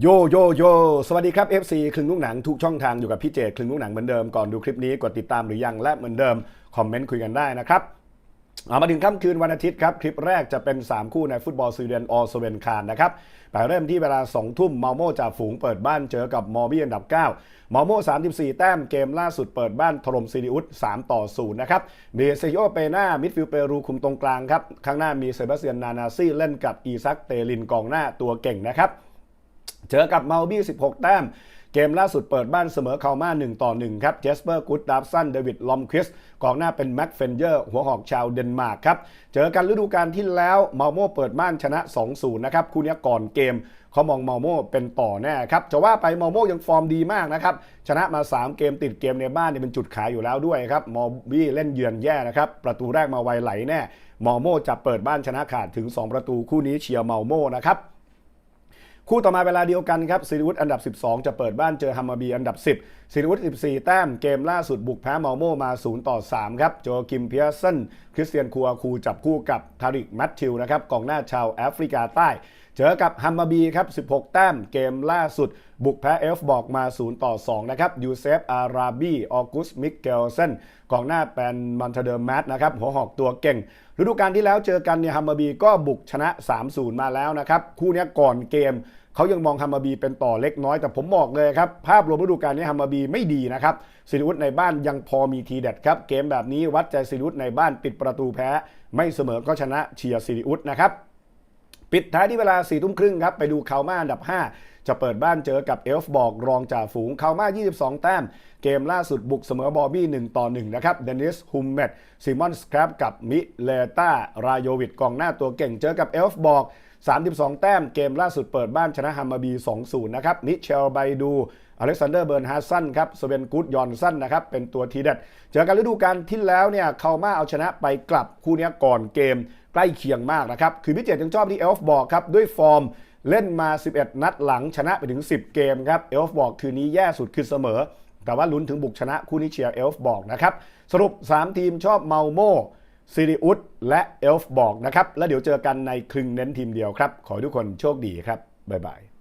โยโยโยสวัสดีครับ FC คลึงลูกหนังทุกช่องทางอยู่กับพี่เจคลึงลูกหนังเหมือนเดิมก่อนดูคลิปนี้กดติดตามหรือยังและเหมือนเดิมคอมเมนต์คุยกันได้นะครับเอามาถึงค่ำคืนวันอาทิตย์ครับ คลิปแรกจะเป็น 3 คู่ในฟุตบอลซีเรียนออสเวนคารนะครับไปเริ่มที่เวลา 2 ทุ่มมาโมจ่าฝูงเปิดบ้านเจอกับมอบี้อันดับ 9 มอโม 34 แต้มเกมล่าสุดเปิดบ้านถล่มซีริอุส3ต่อ 0 นะครับเบเซโยเปนามิดฟิลเปรูคุมตรงกลางครับ ข้างหน้ามีเซบาสเตียนนานาซี่เล่นกับอีซักเตลินกองหน้าตัวเก่งนะครับ เจอกับเมาบี้ 16 แต้ม เกมล่าสุดเปิดบ้านเสมอคาม่า1ต่อ1ครับ เจสเปอร์กูดดับสัน เดวิด ลอมคริสกองหน้าเป็นแม็กเฟนเยอร์ หัวหอกชาวเดนมาร์กครับ เจอกันฤดูกาลที่แล้ว เมาโม่เปิดบ้านชนะ 2-0 นะครับ คู่นี้ก่อนเกมเขามองเมาโม่เป็นต่อแน่ครับ จะว่าไปเมาโม่ยังฟอร์มดีมากนะครับ ชนะมา 3 เกมติดเกมในบ้านเนี่ยเป็นจุดขายอยู่แล้วด้วยครับมอบี้เล่นเยือนแย่นะครับ ประตูแรกมาไวไหลแน่ มอโม่จะเปิดบ้านชนะขาดถึง 2 ประตูคู่นี้เชียร์เมาโม่นะครับ คู่ต่อมาเวลาเดียวกันครับซิริวุฒอันดับ 12 จะเปิดบ้านเจอฮัมมาบีอันดับ 10ซิริวุฒ14 แต้มเกมล่าสุดบุกแพ้เมาโมมา 0 ต่อ 3 ครับ โจคิมเพียร์สันคริสเตียนคัวคูจับคู่กับทาริกแมทธิวนะครับกองหน้าชาวแอฟริกาใต้เจอกับฮัมมาบีครับ 16 แต้มเกมล่าสุด บุกแพ้เอฟบอกมา 0 ต่อ 2 นะครับ ยูเซฟ อาราบีออกุส มิกเกลเซนกองหน้าแปนมันเทเดอร์แมทนะครับ หัวหอกตัวเก่ง ฤดูกาลที่แล้วเจอกันเนี่ยฮัมมาบีก็บุกชนะ 3-0 มาแล้วนะครับ คู่นี้ก่อนเกมเขายังมองฮัมมาบีเป็นต่อเล็กน้อยแต่ผมบอกเลยครับ ภาพรวมฤดูกาลนี้ฮัมมาบีไม่ดีนะครับซิริวุฒในบ้านยังพอมีทีเด็ดครับ เกมแบบนี้วัดใจซิริวุฒในบ้านปิดประตูแพ้ ไม่เสมอก็ชนะเชียร์ซิริอุสนะครับ ปิดท้ายที่เวลา4ี่ทุ่มครึ่งครับ ไปดูคาม่าอันดับ 5 จะเปิดบ้านเจอกับเอลฟ์บอกรองจ่าฝูงคามา 22 แต้ม เกมล่าสุดบุกเสมอบอบี้ 1 ต่อ 1 นะครับเดนิสฮุมเมตซิมอนสครับกับมิเลตารายโยวิดกองหน้าตัวเก่งเจอกับเอลฟ์บอก32 แต้มเกมล่าสุดเปิดบ้านชนะฮัมมาบี 2-0 นะครับมิเชลไบดูอเล็กซานเดอร์เบิร์นฮาสันครับสเวนกูดยอนสันนะครับเป็นตัวทีเด็ด เจอกันฤดูกาลที่แล้วเนี่ยคามาเอาชนะไปกลับคู่นี้ก่อนเกมใกล้เคียงมากนะครับ คือพิเจตยังชอบที่เอลฟ์บอกครับ ด้วยฟอร์ม เล่นมา 11 นัดหลังชนะไปถึง 10 เกมครับเอลฟ์บอกคืนนี้แย่สุดคือเสมอ แต่ว่าลุ้นถึงบุกชนะคู่นี้เชียร์เอลฟ์บอกนะครับสรุป 3 ทีมชอบเมาโมซิริอุสและเอลฟ์บอกนะครับแล้วเดี๋ยวเจอกันในครึ่งเน้นทีมเดียวครับ ขอให้ทุกคนโชคดีครับบ๊ายบาย